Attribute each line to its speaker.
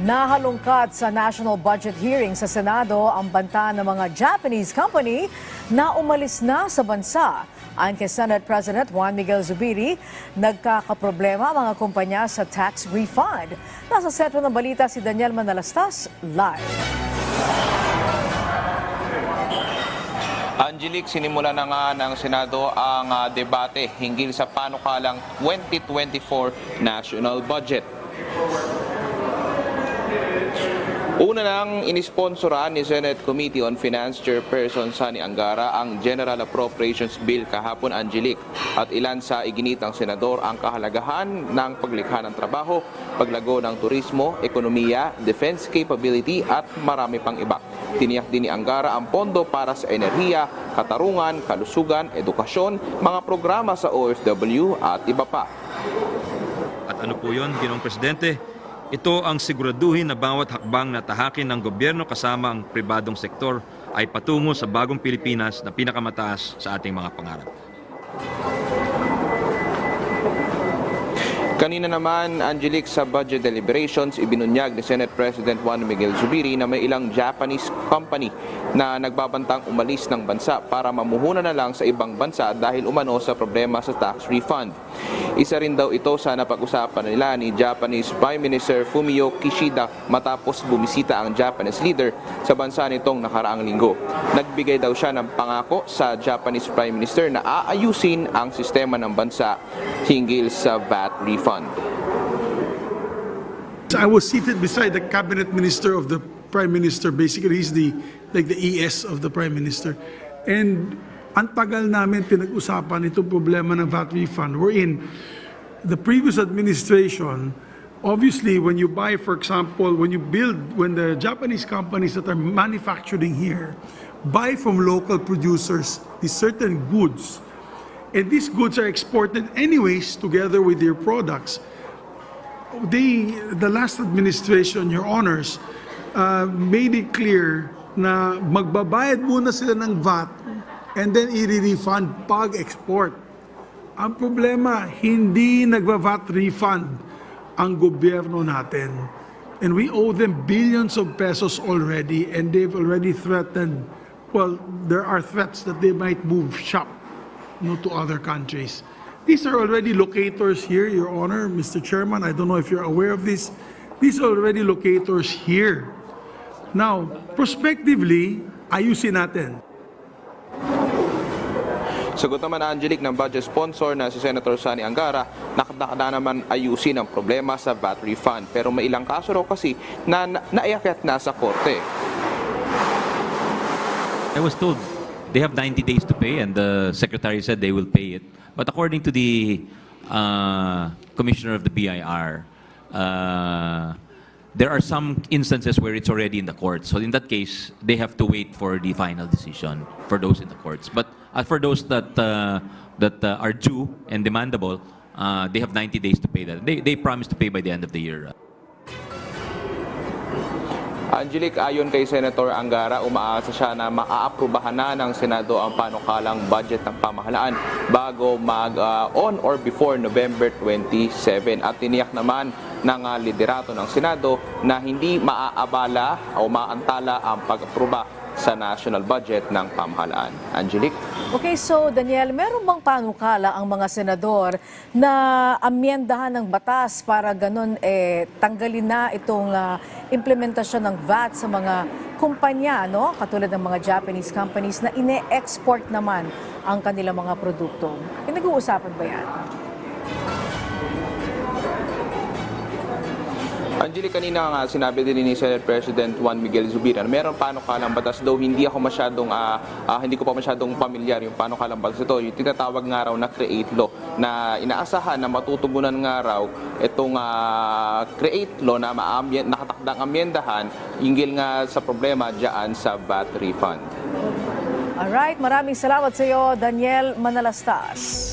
Speaker 1: Nahalungkat sa national budget hearing sa Senado ang banta ng mga Japanese company na umalis na sa bansa. Ayon kay Senate President Juan Miguel Zubiri, nagkakaproblema ang mga kumpanya sa tax refund. Nasa sentro ng balita si Daniel Manalastas, live.
Speaker 2: Angelique, sinimula na nga ng Senado ang ah, debate hinggil sa panukalang 2024 national budget. Una nang inisponsoran ni Senate Committee on Finance Chairperson Sani Angara ang General Appropriations Bill kahapon Angelique at ilan sa iginitang senador ang kahalagahan ng paglikha ng trabaho, paglago ng turismo, ekonomiya, defense capability at marami pang iba. Tiniyak din ni Angara ang pondo para sa enerhiya, katarungan, kalusugan, edukasyon, mga programa sa OFW at iba pa.
Speaker 3: At ano po yun, Ginong Presidente? Ito ang siguraduhin na bawat hakbang na tahakin ng gobyerno kasama ang pribadong sektor ay patungo sa bagong Pilipinas na pinakamataas sa ating mga pangarap.
Speaker 2: Kanina naman, Angelique, sa budget deliberations, ibinunyag ni Senate President Juan Miguel Zubiri na may ilang Japanese company na nagbabantang umalis ng bansa para mamuhunan na lang sa ibang bansa dahil umano sa problema sa tax refund. Isa rin daw ito sa napag-usapan nila ni Japanese Prime Minister Fumio Kishida matapos bumisita ang Japanese leader sa bansa nitong nakaraang linggo. Nagbigay daw siya ng pangako sa Japanese Prime Minister na aayusin ang sistema ng bansa hinggil sa VAT refund.
Speaker 4: I was seated beside the cabinet minister of the prime minister. Basically, he's the like the ES of the prime minister. And ang tagal namin pinag-usapan itong problema ng VAT refund. We're in the previous administration. Obviously, when you buy, for example, when you build, when the Japanese companies that are manufacturing here buy from local producers these certain goods, and these goods are exported anyways together with their products they, the last administration, your honors, uh, made it clear na magbabayad muna sila ng VAT and then i-refund pag-export. Ang problema, hindi nagva-VAT refund ang gobyerno natin. And we owe them billions of pesos already and they've already threatened, well, there are threats that they might move shop you know, to other countries. These are already locators here, Your Honor, Mr. Chairman. I don't know if you're aware of this. These are already locators here. Now, prospectively, ayusin natin.
Speaker 2: Sagot naman Angelique ng budget sponsor na si Senator Sani Angara, nakadakada naman ayusin ang problema sa VAT refund. Pero may ilang kaso raw kasi na na- naiakyat na sa korte.
Speaker 5: I was told they have 90 days to pay, and the secretary said they will pay it. But according to the uh, commissioner of the BIR, uh, there are some instances where it's already in the courts. So in that case, they have to wait for the final decision for those in the courts. But as for those that uh, that uh, are due and demandable, uh, they have 90 days to pay that. They they promise to pay by the end of the year.
Speaker 2: Angelique, ayon kay Senator Angara, umaasa siya na maaaprubahan na ng Senado ang panukalang budget ng pamahalaan bago mag-on or before November 27. At tiniyak naman ng liderato ng Senado na hindi maaabala o maantala ang pag-aproba sa national budget ng pamahalaan. Angelique?
Speaker 1: Okay, so Daniel, meron bang panukala ang mga senador na amyendahan ng batas para ganun eh tanggalin na itong ah, implementasyon ng VAT sa mga kumpanya, no? Katulad ng mga Japanese companies na ine-export naman ang kanilang mga produkto. Pinag-uusapan ba yan?
Speaker 2: Angelique, kanina nga sinabi din ni Senate President Juan Miguel Zubira na meron panukalang batas daw hindi ako masyadong ah, ah, hindi ko pa masyadong pamilyar yung panukalang batas ito yung tinatawag nga raw na create law na inaasahan na matutugunan nga raw itong ah, create law na maamyen, nakatakdang amyendahan hinggil nga sa problema diyan sa VAT refund.
Speaker 1: Alright, maraming salamat sa iyo, Daniel Manalastas.